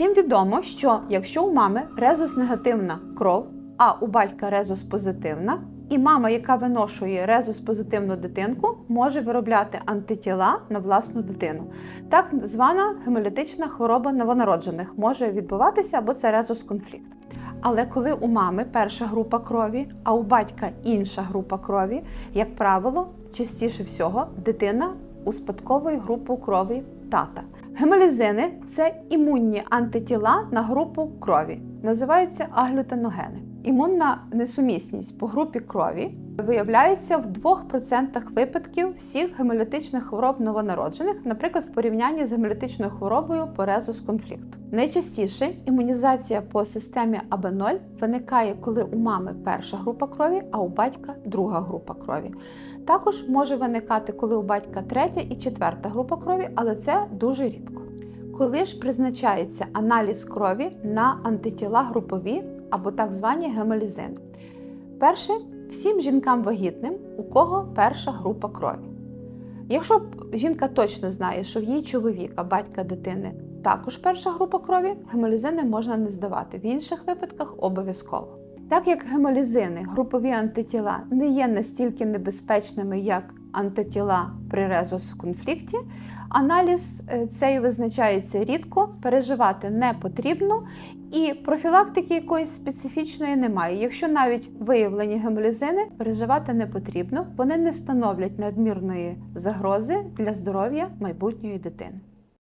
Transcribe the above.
Всім відомо, що якщо у мами резус негативна кров, а у батька резус позитивна, і мама, яка виношує резус позитивну дитинку, може виробляти антитіла на власну дитину. Так звана гемолітична хвороба новонароджених може відбуватися або це резус конфлікт. Але коли у мами перша група крові, а у батька інша група крові, як правило, частіше всього дитина успадковує групу крові тата. Гемолізини це імунні антитіла на групу крові, називаються аглютиногени. Імунна несумісність по групі крові виявляється в 2% випадків всіх гемолітичних хвороб новонароджених, наприклад, в порівнянні з гемолітичною хворобою по резус конфлікту. Найчастіше імунізація по системі АБ0 виникає, коли у мами перша група крові, а у батька друга група крові. Також може виникати, коли у батька третя і четверта група крові, але це дуже рідко. Коли ж призначається аналіз крові на антитіла групові або так звані гемолізини? Перше, всім жінкам вагітним, у кого перша група крові. Якщо жінка точно знає, що в її чоловіка, батька дитини також перша група крові, гемолізини можна не здавати. В інших випадках обов'язково. Так як гемолізини, групові антитіла, не є настільки небезпечними, як антитіла при резус конфлікті, аналіз е, цей визначається рідко, переживати не потрібно, і профілактики якоїсь специфічної немає. Якщо навіть виявлені гемолізини, переживати не потрібно, вони не становлять надмірної загрози для здоров'я майбутньої дитини.